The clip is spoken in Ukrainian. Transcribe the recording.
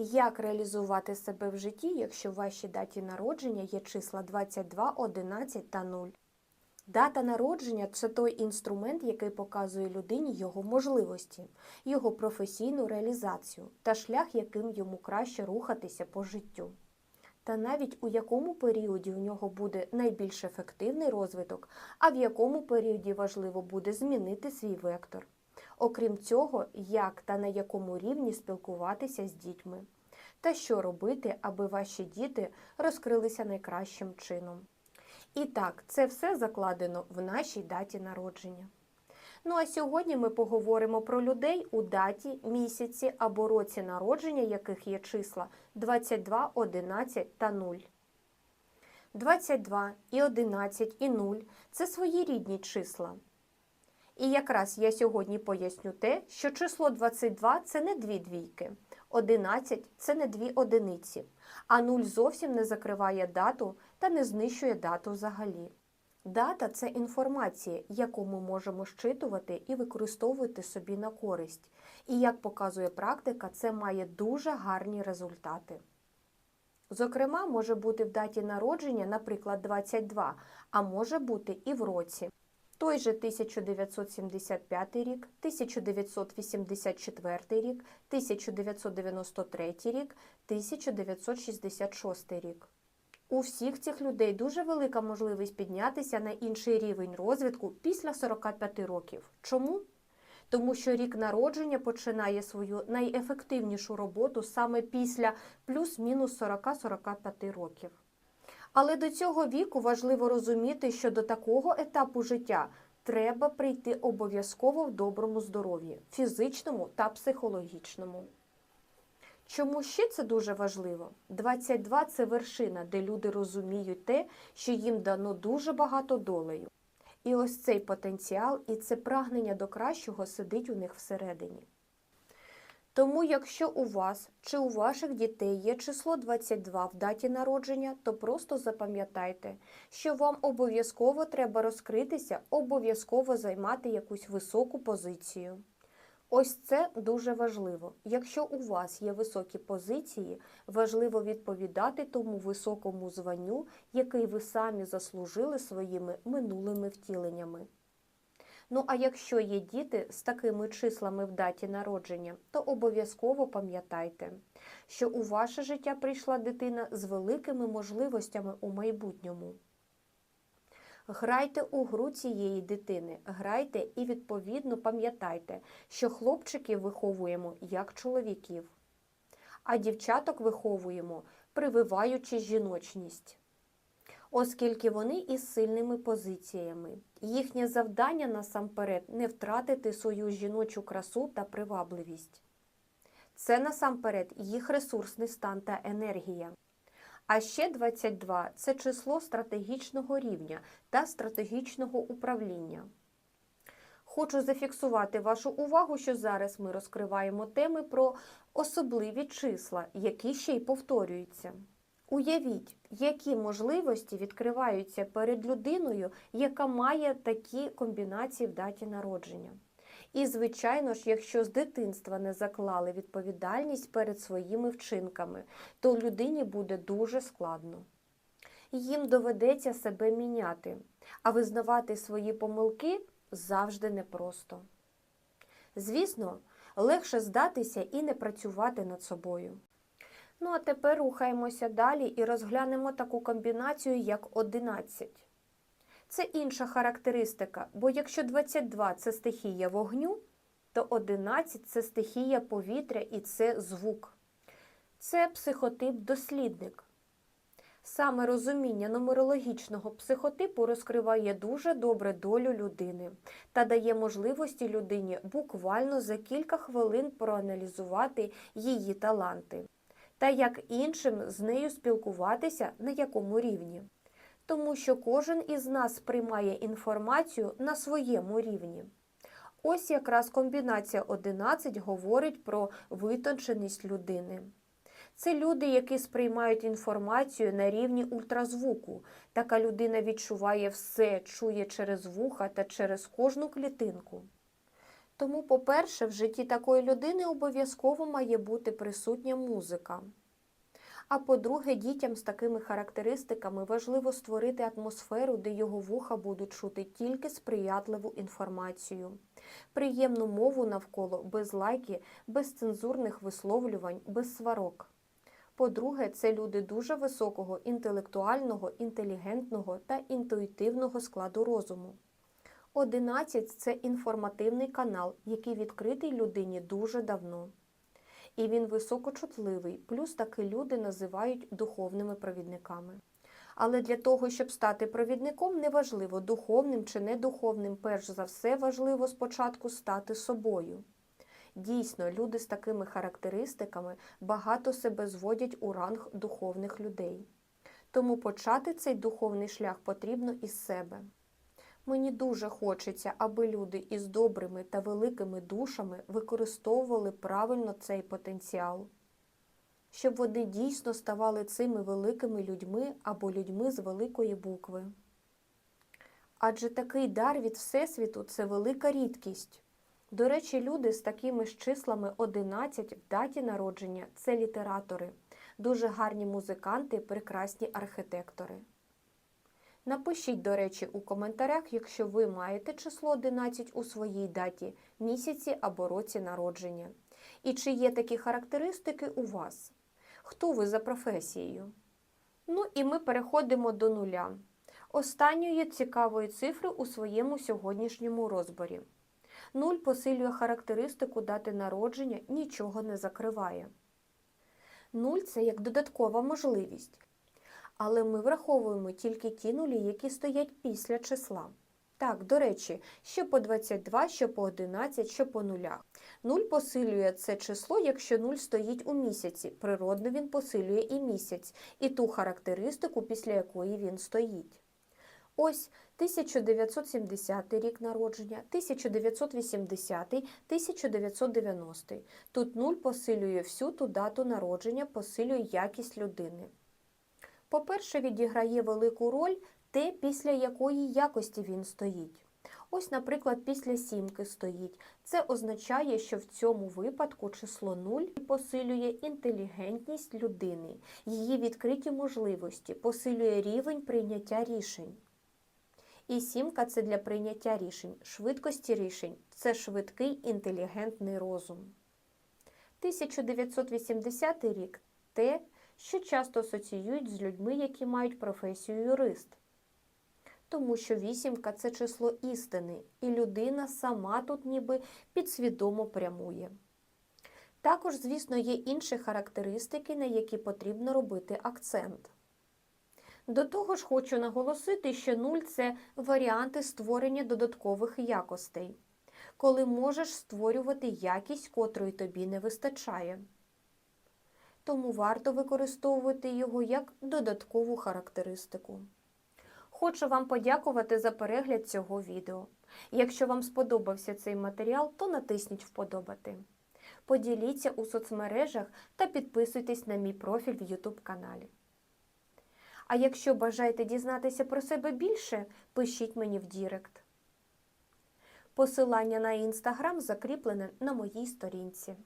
Як реалізувати себе в житті, якщо в вашій даті народження є числа 22, 11 та 0? Дата народження це той інструмент, який показує людині його можливості, його професійну реалізацію та шлях, яким йому краще рухатися по життю. Та навіть у якому періоді у нього буде найбільш ефективний розвиток, а в якому періоді важливо буде змінити свій вектор. Окрім цього, як та на якому рівні спілкуватися з дітьми, та що робити, аби ваші діти розкрилися найкращим чином. І так, це все закладено в нашій даті народження. Ну а сьогодні ми поговоримо про людей у даті, місяці або році народження, яких є числа 22, 11 та 0. 22 і 11 і 0 це своєрідні числа. І якраз я сьогодні поясню те, що число 22 це не дві двійки, 11 це не дві одиниці, а 0 зовсім не закриває дату та не знищує дату взагалі. Дата це інформація, яку ми можемо щитувати і використовувати собі на користь. І як показує практика, це має дуже гарні результати. Зокрема, може бути в даті народження, наприклад, 22, а може бути і в році. Той же 1975 рік, 1984 рік, 1993 рік, 1966 рік. У всіх цих людей дуже велика можливість піднятися на інший рівень розвитку після 45 років. Чому? Тому що рік народження починає свою найефективнішу роботу саме після плюс-мінус 40-45 років. Але до цього віку важливо розуміти, що до такого етапу життя треба прийти обов'язково в доброму здоров'ї, фізичному та психологічному. Чому ще це дуже важливо? 22 – це вершина, де люди розуміють те, що їм дано дуже багато долею. І ось цей потенціал і це прагнення до кращого сидить у них всередині. Тому, якщо у вас чи у ваших дітей є число 22 в даті народження, то просто запам'ятайте, що вам обов'язково треба розкритися, обов'язково займати якусь високу позицію. Ось це дуже важливо. Якщо у вас є високі позиції, важливо відповідати тому високому званню, який ви самі заслужили своїми минулими втіленнями. Ну а якщо є діти з такими числами в даті народження, то обов'язково пам'ятайте, що у ваше життя прийшла дитина з великими можливостями у майбутньому. Грайте у гру цієї дитини, грайте і відповідно пам'ятайте, що хлопчиків виховуємо як чоловіків, а дівчаток виховуємо, прививаючи жіночність. Оскільки вони із сильними позиціями. Їхнє завдання насамперед не втратити свою жіночу красу та привабливість. Це насамперед їх ресурсний стан та енергія. А ще 22 це число стратегічного рівня та стратегічного управління. Хочу зафіксувати вашу увагу, що зараз ми розкриваємо теми про особливі числа, які ще й повторюються. Уявіть, які можливості відкриваються перед людиною, яка має такі комбінації в даті народження. І, звичайно ж, якщо з дитинства не заклали відповідальність перед своїми вчинками, то людині буде дуже складно. Їм доведеться себе міняти, а визнавати свої помилки завжди непросто. Звісно, легше здатися і не працювати над собою. Ну а тепер рухаємося далі і розглянемо таку комбінацію, як 11. Це інша характеристика, бо якщо 22 це стихія вогню, то 11 це стихія повітря і це звук. Це психотип дослідник. Саме розуміння нумерологічного психотипу розкриває дуже добре долю людини та дає можливості людині буквально за кілька хвилин проаналізувати її таланти та як іншим з нею спілкуватися на якому рівні. Тому що кожен із нас сприймає інформацію на своєму рівні. Ось якраз комбінація 11 говорить про витонченість людини. Це люди, які сприймають інформацію на рівні ультразвуку. Така людина відчуває все, чує через вуха та через кожну клітинку. Тому, по-перше, в житті такої людини обов'язково має бути присутня музика. А по-друге, дітям з такими характеристиками важливо створити атмосферу, де його вуха будуть чути тільки сприятливу інформацію, приємну мову навколо, без лайки, без цензурних висловлювань, без сварок. По-друге, це люди дуже високого інтелектуального, інтелігентного та інтуїтивного складу розуму. 11 – це інформативний канал, який відкритий людині дуже давно. І він високочутливий, плюс таки люди називають духовними провідниками. Але для того, щоб стати провідником, неважливо, духовним чи недуховним, перш за все важливо спочатку стати собою. Дійсно, люди з такими характеристиками багато себе зводять у ранг духовних людей. Тому почати цей духовний шлях потрібно із себе. Мені дуже хочеться, аби люди із добрими та великими душами використовували правильно цей потенціал, щоб вони дійсно ставали цими великими людьми або людьми з великої букви. Адже такий дар від Всесвіту це велика рідкість. До речі, люди з такими ж числами 11 в даті народження це літератори, дуже гарні музиканти, прекрасні архітектори. Напишіть, до речі, у коментарях, якщо ви маєте число 11 у своїй даті, місяці або році народження. І чи є такі характеристики у вас? Хто ви за професією? Ну і ми переходимо до нуля. Останньої цікавої цифри у своєму сьогоднішньому розборі. Нуль посилює характеристику дати народження, нічого не закриває. Нуль це як додаткова можливість. Але ми враховуємо тільки ті нулі, які стоять після числа. Так, до речі, що по 22, що по 11, що по нулях. Нуль посилює це число, якщо нуль стоїть у місяці. Природно він посилює і місяць, і ту характеристику, після якої він стоїть. Ось 1970 рік народження, 1980, 1990. Тут нуль посилює всю ту дату народження, посилює якість людини. По-перше, відіграє велику роль те, після якої якості він стоїть. Ось, наприклад, після сімки стоїть. Це означає, що в цьому випадку число 0 посилює інтелігентність людини, її відкриті можливості, посилює рівень прийняття рішень. І сімка це для прийняття рішень, швидкості рішень це швидкий інтелігентний розум. 1980 рік те, що часто асоціюють з людьми, які мають професію юрист. Тому що вісімка це число істини, і людина сама тут ніби підсвідомо прямує. Також, звісно, є інші характеристики, на які потрібно робити акцент. До того ж, хочу наголосити, що нуль це варіанти створення додаткових якостей, коли можеш створювати якість, котрої тобі не вистачає тому варто використовувати його як додаткову характеристику. Хочу вам подякувати за перегляд цього відео. Якщо вам сподобався цей матеріал, то натисніть Вподобати. Поділіться у соцмережах та підписуйтесь на мій профіль в YouTube каналі. А якщо бажаєте дізнатися про себе більше, пишіть мені в Дірект. Посилання на інстаграм закріплене на моїй сторінці.